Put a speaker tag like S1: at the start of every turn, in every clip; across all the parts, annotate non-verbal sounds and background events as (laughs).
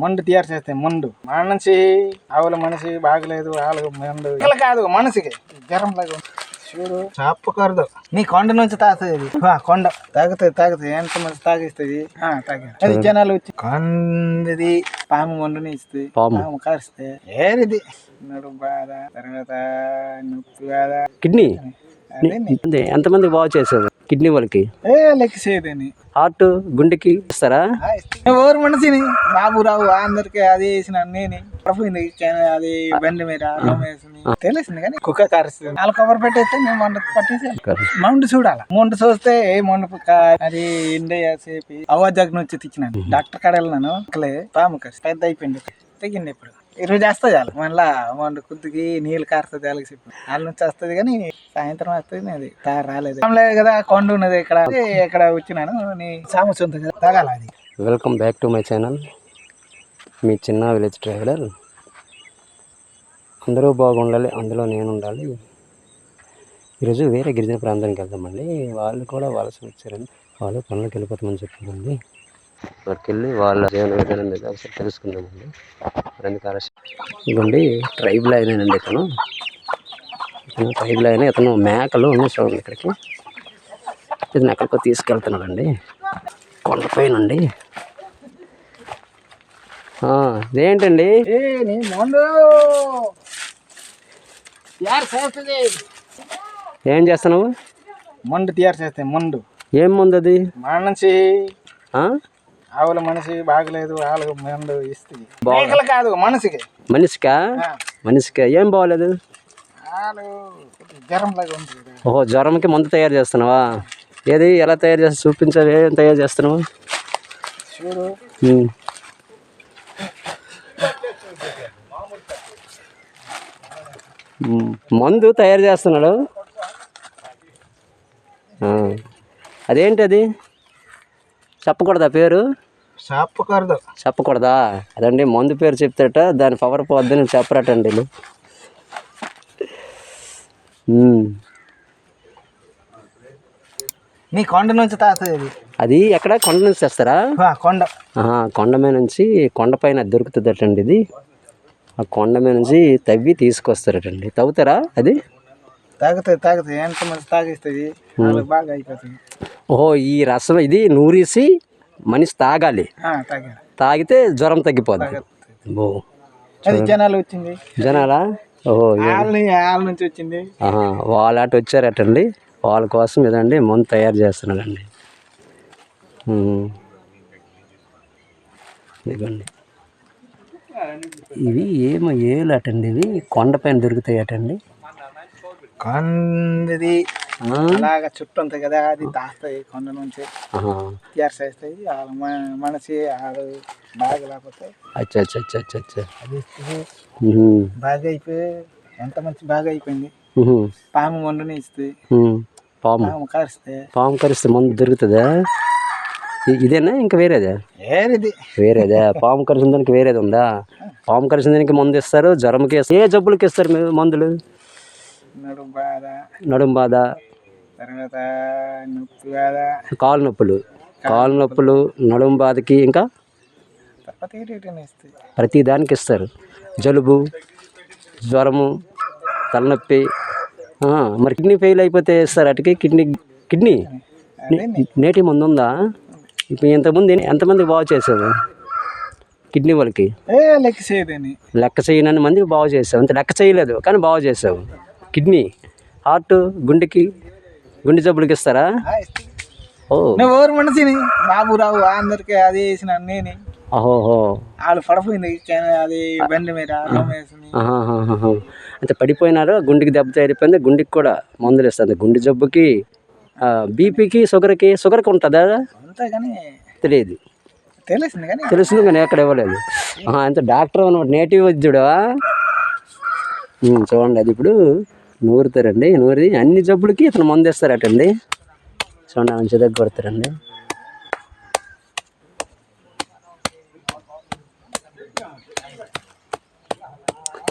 S1: మండు తయారు చేస్తాయి మండు మనిషి ఆవుల మనిషి బాగలేదు ఆవులకు మండు ఇలా కాదు మనిషికి జ్వరం లాగా చూడు కరదు నీ కొండ నుంచి తాగుతుంది కొండ తాగుతుంది తాగుతుంది ఎంత మంచి తాగిస్తుంది అది జనాలు వచ్చి కొండది పాము మండుని ఇస్తే పాము కరిస్తే ఏది నడు బాధ తర్వాత నొప్పి బాధ
S2: కిడ్నీ ఎంతమంది బాగు చేసేది కిడ్నీ వాళ్ళకి
S1: ఏ లెక్క చేయదని
S2: హార్ట్ గుండెకి ఇస్తారా
S1: ఎవరు మనిషిని బాబు రావు అందరికి అది వేసిన నేను పడిపోయింది అది బండి మీద తెలిసింది కానీ కుక్క కారుస్తుంది వాళ్ళు కవర్ పెట్టేస్తే మేము మొండ పట్టేసి మొండు చూడాలి మొండు చూస్తే ఏ మొండు అది ఇండియా సేపి అవ్వజగ్ తెచ్చినాను డాక్టర్ కాడ వెళ్ళినాను పాము కసి పెద్ద అయిపోయింది తగ్గింది ఇప్పుడు ఈరోజు వేస్తా చాలు మళ్ళా మొండు కుద్దికి నీళ్ళు కారుతుంది వాళ్ళకి చెప్పి వాళ్ళ నుంచి వస్తుంది కానీ సాయంత్రం వస్తుంది అది రాలేదు లేదు కదా కొండ ఉన్నది ఇక్కడ ఇక్కడ వచ్చినాను నీ సామస్ ఉంది తాగాల అది
S2: welcome back to my channel మీ చిన్న విలేజ్ ట్రావెలర్ అందరూ బాగుండాలి అందులో నేను ఉండాలి ఈరోజు వేరే గిరిజన ప్రాంతానికి వెళ్దామండి వాళ్ళు కూడా వాళ్ళ వచ్చారని వాళ్ళు పనులకు వెళ్ళిపోతామని చెప్పారండి అక్కడికి వెళ్ళి వాళ్ళ జీవన విధానం మీద ఒకసారి తెలుసుకుందామండి ఇదండి కాలశ అయినానండి ఇతను పైప్ లైన్ ఇతను మేకలు చూడండి ఇక్కడికి ఇతను ఎక్కడికో తీసుకెళ్తున్నాడండి కొండపై నుండి ఇదేంటండి ఏం చేస్తున్నావు
S1: మండు తయారు చేస్తాయి మండు ఏం మందు అది మనిషి ఆవుల మనిషి బాగలేదు ఆవులకు మందు ఇస్తుంది కాదు మనిషికి
S2: మనిషికా మనిషికా ఏం బాగలేదు ఓహో జ్వరంకి మందు తయారు చేస్తున్నావా ఏది ఎలా తయారు చేస్తా చూపించాలి ఏం తయారు చేస్తున్నావు మందు తయారు చేస్తున్నాడు అదేంటి అది చెప్పకూడదా పేరు
S1: చెప్పకూడదు
S2: చెప్పకూడదా అదండి మందు పేరు చెప్తేట దాని పవర్ పోద్దని చెప్పరటండి వీళ్ళు
S1: మీ కొండ నుంచి తాతది
S2: అది ఎక్కడ కొండ నుంచి తెస్తారా కొండ కొండ మీద నుంచి కొండ పైన దొరుకుతుందటండి ఇది ఆ కొండ మీద నుంచి తవ్వి తీసుకొస్తారటండి తవ్వుతారా అది
S1: తాగుతుంది తాగుతుంది మంచి తాగిస్తుంది బాగా అయిపోతుంది
S2: ఓహో ఈ రసం ఇది నూరేసి మనిషి తాగాలి తాగితే జ్వరం తగ్గిపోతుంది
S1: జనాలు వచ్చింది జనాలా వాళ్ళ నుంచి వచ్చింది
S2: వాళ్ళ అటు వచ్చారటండి వాళ్ళ కోసం ఇదండి మందు తయారు చేస్తున్నాడండి ఇదిగోండి ఇవి ఏమో ఏలు అటండి ఇవి కొండపైన దొరుకుతాయి అటండి
S1: కొండది అలాగ చుట్టూ ఉంది కదా అది దాస్తాయి కొండ నుంచి చేస్తాయి వాళ్ళ మనసి ఆడు బాగా అయిపోయి ఎంత మంచి బాగా అయిపోయింది పాము వండుని ఇస్తే
S2: పాము కరిస్తే పాము కరిస్తే మందు దొరుకుతుందా ఇదేనా ఇంకా వేరేదే వేరేది వేరేదే పాము కరిసిన దానికి వేరేది ఉందా పాము కరిసిన దానికి మందు ఇస్తారు జ్వరంకి ఇస్తారు ఏ జబ్బులకి ఇస్తారు మీరు మందులు నడుం బాధ నడుం తర్వాత కాలు నొప్పులు కాలు నొప్పులు నడుం బాధకి ఇంకా ప్రతి దానికి ఇస్తారు జలుబు జ్వరము తలనొప్పి మరి కిడ్నీ ఫెయిల్ అయిపోతే ఇస్తారు అటుకి కిడ్నీ కిడ్నీ నేటి ముందు ఉందా ఇప్పుడు ఇంతమంది ఎంతమంది బాగు చేశారు కిడ్నీ వాళ్ళకి లెక్క చేయనని మంది బాగు చేసావు అంత లెక్క చేయలేదు కానీ బాగు చేసావు కిడ్నీ హార్ట్ గుండెకి గుండె జబ్బులకి ఇస్తారా
S1: ఓ మనసిని బాబు రావు అందరికీ అది వేసిన నేనే
S2: వాళ్ళు
S1: పడిపోయింది అది బండి మీద
S2: అంటే పడిపోయినారు గుండెకి దెబ్బ తయారిపోయింది గుండెకి కూడా మందులు ఇస్తుంది గుండె జబ్బుకి బీపీకి షుగర్కి షుగర్కి ఉంటుందా తెలియదు తెలిసింది కానీ కానీ ఎక్కడ ఇవ్వలేదు అంత డాక్టర్ అనమాట నేటివ్ వైద్యుడు చూడండి అది ఇప్పుడు నూరుతారండి నూరి అన్ని జబ్బులకి ఇతను మందు ఇస్తారటండి చూడండి మంచి దగ్గర కొడతారండి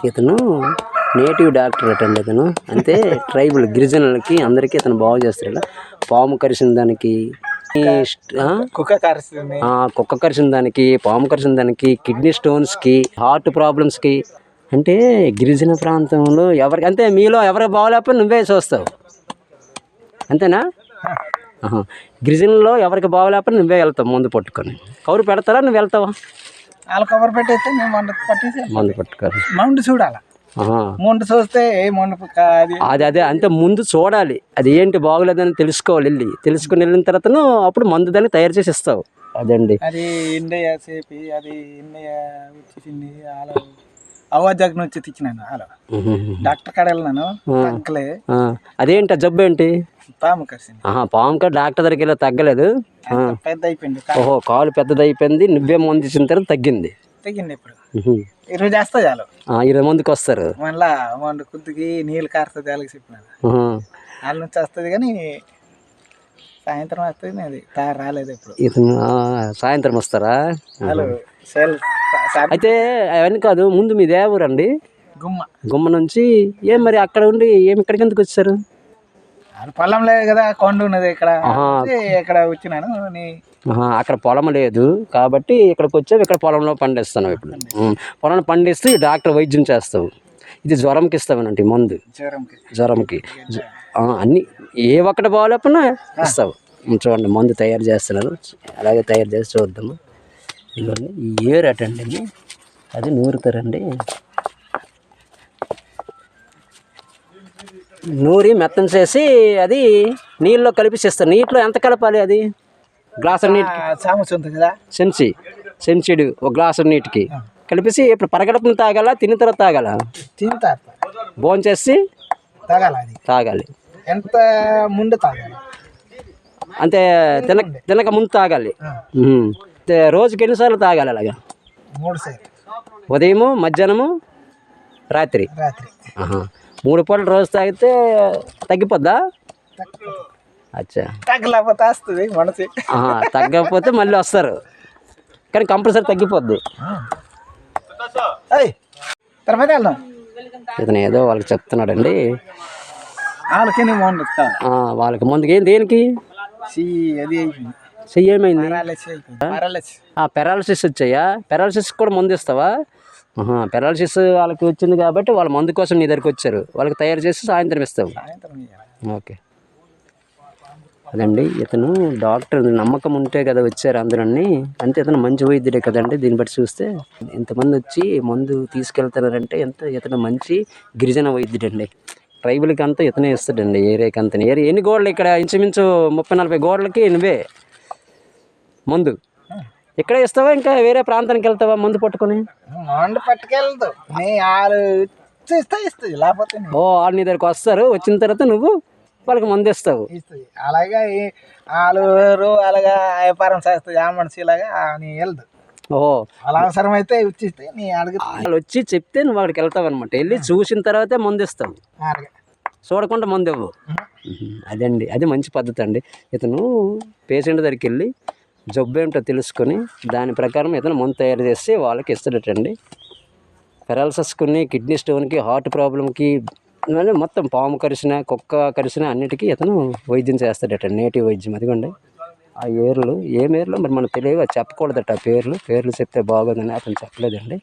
S2: ఇతను నేటివ్ డాక్టర్ అటండి ఇతను అంటే ట్రైబుల్ గిరిజనులకి అందరికీ ఇతను బాగు చేస్తారు ఇలా పాము కరిసిన దానికి
S1: కుక్క కరిసింది
S2: కుక్క కరిసిన దానికి పాము కరిసిన దానికి కిడ్నీ స్టోన్స్కి హార్ట్ ప్రాబ్లమ్స్కి అంటే గిరిజన ప్రాంతంలో ఎవరికి అంటే మీలో ఎవరు బాగోలేకపోతే నువ్వే చూస్తావు అంతేనా (laughs) గిరిజనలో ఎవరికి బాగోలేకపోతే నువ్వే వెళ్తావు ముందు పట్టుకొని కౌరు పెడతారా నువ్వు వెళ్తావా
S1: వాళ్ళు కవర్ పెట్టేస్తే మేము మందు పట్టేసి
S2: మందు పట్టుకోవాలి
S1: మండు చూడాలి ముందు చూస్తే ఏ మండు
S2: అది అదే అంతే ముందు చూడాలి అది ఏంటి బాగులేదని తెలుసుకోవాలి వెళ్ళి తెలుసుకుని వెళ్ళిన తర్వాత అప్పుడు మందు దాన్ని తయారు చేసి ఇస్తావు అదండి
S1: అది ఇండియా సేపి అది ఇండియా వచ్చేసింది అవాజాగ్ నుంచి తెచ్చినాను అలా డాక్టర్ కాడ వెళ్ళినాను అంకలే
S2: అదేంటి జబ్బు ఏంటి పాము కరిసింది పాము కడ డాక్టర్ దగ్గరికి వెళ్ళి తగ్గలేదు పెద్ద అయిపోయింది ఓహో కాలు పెద్దది అయిపోయింది నువ్వే మందు ఇచ్చిన తర్వాత తగ్గింది
S1: తగ్గింది ఇప్పుడు ఇరవై చేస్తా చాలు
S2: ఇరవై మందికి వస్తారు
S1: మళ్ళా మొన్న కొద్దికి నీళ్ళు కారుతుంది వాళ్ళకి చెప్పినాను వాళ్ళ నుంచి వస్తుంది కానీ సాయంత్రం వస్తుంది అది రాలేదు
S2: ఇప్పుడు సాయంత్రం వస్తారా
S1: హలో సెల్
S2: అయితే అవన్నీ కాదు ముందు మీ అండి గుమ్మ గుమ్మ నుంచి ఏం మరి అక్కడ ఉండి ఏం ఇక్కడికి ఎందుకు వచ్చారు
S1: పొలం లేదు కదా కొండ ఉన్నది ఇక్కడ ఇక్కడ వచ్చినాను
S2: అక్కడ పొలం లేదు కాబట్టి ఇక్కడికి వచ్చావు ఇక్కడ పొలంలో పండిస్తున్నావు ఇప్పుడు పొలంలో పండిస్తూ డాక్టర్ వైద్యం చేస్తావు ఇది జ్వరంకి అండి మందు జ్వరంకి జ్వరంకి అన్ని ఏ ఒక్కటి బాగాలేపన్నా ఇస్తావు చూడండి మందు తయారు చేస్తున్నారు అలాగే తయారు చేసి చూద్దాము ఇవన్నీ ఈ ఏరు అటండి అది అది నూరుతారండి నూరి మెత్తం చేసి అది నీళ్ళలో కలిపిస్తారు నీటిలో ఎంత కలపాలి అది గ్లాసు
S1: నీటికి ఉంటుంది కదా
S2: సెన్సి సెన్సిడ్ ఒక గ్లాసు నీటికి కలిపేసి ఇప్పుడు పరగడపుని తాగల తిని తర్వాత తాగల తిని భోజనం చేసి తాగాలి అది తాగాలి
S1: ఎంత ముందు తాగాలి
S2: అంటే తినక తినక ముందు తాగాలి రోజుకి ఎన్నిసార్లు తాగాలి అలాగా మూడు సార్లు ఉదయము మధ్యాహ్నము రాత్రి రాత్రి మూడు పూటలు రోజు తాగితే తగ్గిపోద్దా అచ్చా
S1: తగ్గలేకపోతే మనసు
S2: తగ్గకపోతే మళ్ళీ వస్తారు కానీ కంపల్సరీ తగ్గిపోద్ది తర్వాత వెళ్దాం ఇతను ఏదో వాళ్ళకి చెప్తున్నాడండి వాళ్ళకి వాళ్ళకి ముందుకి దేనికి
S1: అది చెయ్యి
S2: ఆ పెరాలసిస్ వచ్చాయా పెరాలసిస్ కూడా మందు ఇస్తావా పెరాలసిస్ వాళ్ళకి వచ్చింది కాబట్టి వాళ్ళ మందు కోసం నీ దగ్గరికి వచ్చారు వాళ్ళకి తయారు చేసి సాయంత్రం ఇస్తావు ఓకే అదండి ఇతను డాక్టర్ నమ్మకం ఉంటే కదా వచ్చారు అందరూ అంటే ఇతను మంచి వైద్యుడే కదండి దీన్ని బట్టి చూస్తే ఇంతమంది వచ్చి మందు తీసుకెళ్తున్నారంటే ఎంత ఇతను మంచి గిరిజన అండి ట్రైబుల్కి అంతా ఇతనే ఇస్తాడండి ఏరియాకి అంతా ఏరియా ఎన్ని గోడలు ఇక్కడ ఇంచుమించు ముప్పై నలభై గోడలకి నువ్వే మందు ఇక్కడ ఇస్తావా ఇంకా వేరే ప్రాంతానికి వెళ్తావా మందు పట్టుకొని
S1: మందు పట్టుకెళ్దు
S2: ఓ నీ దగ్గరకు వస్తారు వచ్చిన తర్వాత నువ్వు వాళ్ళకి మందు ఇస్తావు
S1: అలాగే వాళ్ళు అలాగా వ్యాపారం చేస్తుంది ఇలాగా ఓ అలా అవసరమైతే
S2: వాళ్ళు వచ్చి చెప్తే నువ్వు అక్కడికి వెళ్తావు అనమాట వెళ్ళి చూసిన తర్వాతే మందు ఇస్తావు చూడకుండా మందు ఇవ్వు అండి అది మంచి పద్ధతి అండి ఇతను పేషెంట్ దగ్గరికి వెళ్ళి జబ్బు ఏమిటో తెలుసుకొని దాని ప్రకారం ఏదైనా మందు తయారు చేసి వాళ్ళకి ఇస్తున్నట్టండి కొన్ని కిడ్నీ స్టోన్కి హార్ట్ ప్రాబ్లంకి మొత్తం పాము కరిసిన కుక్క కరిసిన అన్నిటికీ ఇతను వైద్యం చేస్తాడట నేటి వైద్యం అదిగోండి ఆ ఏర్లు ఏ మేర్లు మరి మనకు తెలియగా చెప్పకూడదట ఆ పేర్లు పేర్లు చెప్తే బాగుందని అతను చెప్పలేదండి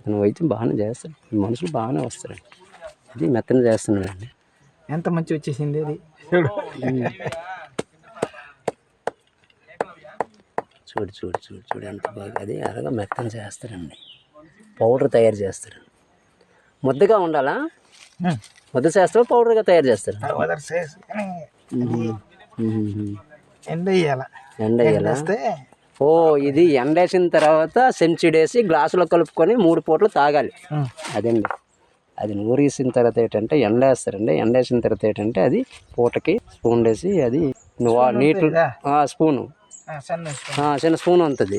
S2: అతను వైద్యం బాగానే చేస్తాడు మనుషులు బాగానే వస్తారండి ఇది మెత్తన చేస్తున్నాడండి
S1: ఎంత మంచి వచ్చేసింది అది
S2: చూడు చూడు చూడు చూడు ఎంత బాగా అది అలాగే మెత్తం చేస్తారండి పౌడర్ తయారు చేస్తారు ముద్దగా ఉండాలా ముద్ద చేస్తారు పౌడర్గా తయారు చేస్తారు ఎండ ఎండ ఓ ఇది ఎండ వేసిన తర్వాత సెంచుడేసి గ్లాసులో కలుపుకొని మూడు పూటలు తాగాలి అదండి అది నూరేసిన తర్వాత ఏంటంటే ఎండ వేస్తారండి ఎండ వేసిన తర్వాత ఏంటంటే అది పూటకి స్పూన్ వేసి అది నీటి స్పూను చిన్న స్పూన్ ఉంటుంది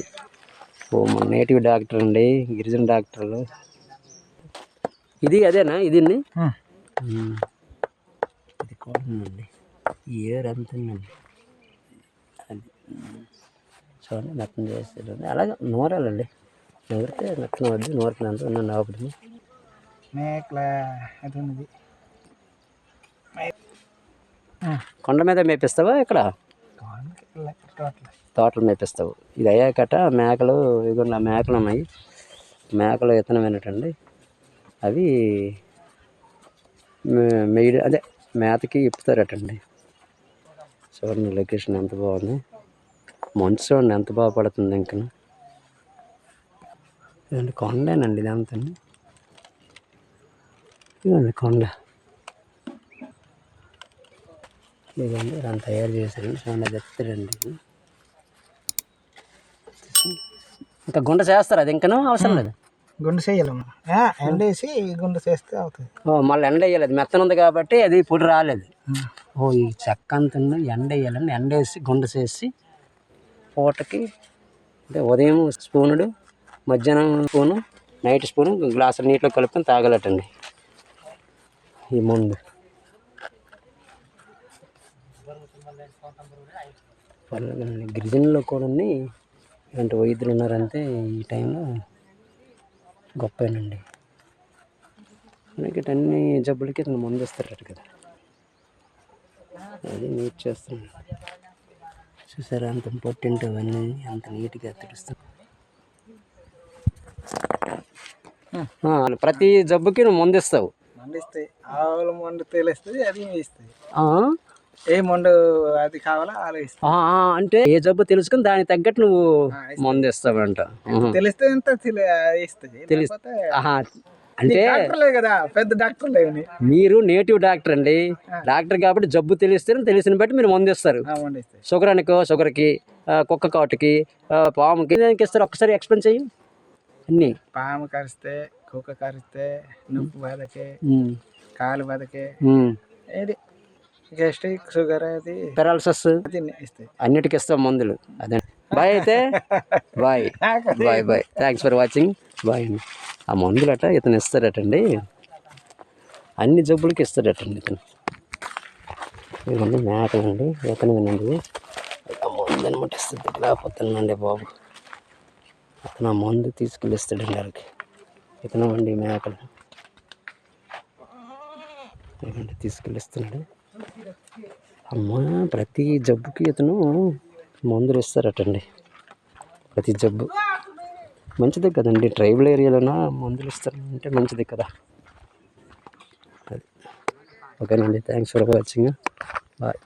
S2: ఓ మా నేటివ్ డాక్టర్ అండి గిరిజన డాక్టర్లు ఇది అదేనా ఇది
S1: ఇది కోండి ఇయర్ అంతుందండి
S2: చూడండి నట్టం చేస్తారు అలాగే నూరాలండి నూరితే నట్టం వద్దు నూరుతున్నాను నన్ను ఆపడము అది కొండ మీద మేపిస్తావా ఇక్కడ తోటలు మేపిస్తావు ఇది అయ్యాకట మేకలు ఇదిగో మేకలు ఉన్నాయి మేకలు విత్తనమైనటండి అవి మెయిడ్ అదే మేతకి ఇప్పుతారటండి చూడండి లొకేషన్ ఎంత బాగుంది మంచు చూడండి ఎంత బాగా పడుతుంది ఇంకా ఇదండి కొండేనండి ఇదంతండి ఇదండి కొండ ఇదండి దాన్ని తయారు చేశాను చాలా చెప్తారండి ఇంకా గుండ చేస్తారు అది ఇంకనూ అవసరం లేదు
S1: గుండె చేయాలి ఎండ వేసి చేస్తే అవుతుంది
S2: మళ్ళీ ఎండ వేయాలి అది మెత్తన ఉంది కాబట్టి అది పొడి రాలేదు ఓ ఈ చెక్క అంత ఎండ వేయాలని ఎండ వేసి గుండె చేసి పూటకి అంటే ఉదయం స్పూనుడు మధ్యాహ్నం స్పూను నైట్ స్పూను గ్లాసులు నీటిలో కలుపుకొని తాగలటండి ఈ మందు వాళ్ళ గిరిజనులు కూడా ఇలాంటి వైద్యులు ఉన్నారంటే ఈ టైంలో గొప్పనండి మనకి అన్ని జబ్బులకి ఇతను ముందు ఇస్తారట కదా అది నీట్ చేస్తాను చూసారా అంత ఇంపార్టెంట్ అవన్నీ అంత నీట్గా తుడుస్తాను ప్రతి జబ్బుకి నువ్వు మందిస్తావు
S1: మందిస్తాయి ఆవులు మందు తేలేస్తుంది అది ఇస్తాయి ఏ మందు అది కావాలా
S2: అంటే ఏ జబ్బు తెలుసుకుని దానికి తగ్గట్టు నువ్వు మందు ఇస్తావంట
S1: తెలిస్తే అంటే కదా పెద్ద డాక్టర్
S2: మీరు నేటివ్ డాక్టర్ అండి డాక్టర్ కాబట్టి జబ్బు తెలిస్తే తెలిసిన బట్టి మీరు మందు ఇస్తారు షుగర్ అనుకో షుగర్కి కుక్క కాటుకి పాముకి దానికి ఇస్తారు ఒక్కసారి ఎక్స్ప్లెయిన్ చెయ్యి అన్ని
S1: పాము కరిస్తే కుక్క కరిస్తే నువ్వు బాధకే కాలు బాధకే గ్యాస్ట్రిక్ షుగర్ అది
S2: పెరాలసిస్ అన్నిటికి ఇస్తాం మందులు అదే బాయ్ అయితే bye (laughs) bye bye thanks for watching bye అండి ఆ అట ఇతను ఇస్తాడటండి అన్ని జబ్బులకి ఇస్తాడటండి ఇతను ఇవన్నీ మేకలండి ఇతను వినండి ఆ మందు అనమాట ఇస్తుంది లేకపోతున్నాండి బాబు ఇతను ఆ మందు తీసుకెళ్ళి ఇస్తాడండి వాళ్ళకి ఇతను అండి మేకలు తీసుకెళ్ళిస్తున్నాడు అమ్మా ప్రతి జబ్బుకి ఇతను మందులు ఇస్తారటండి ప్రతి జబ్బు మంచిది కదండి ట్రైబల్ ఏరియాలోనా మందులు ఇస్తారంటే మంచిది కదా అది ఓకేనండి థ్యాంక్స్ ఫర్ వాచింగ్ బాయ్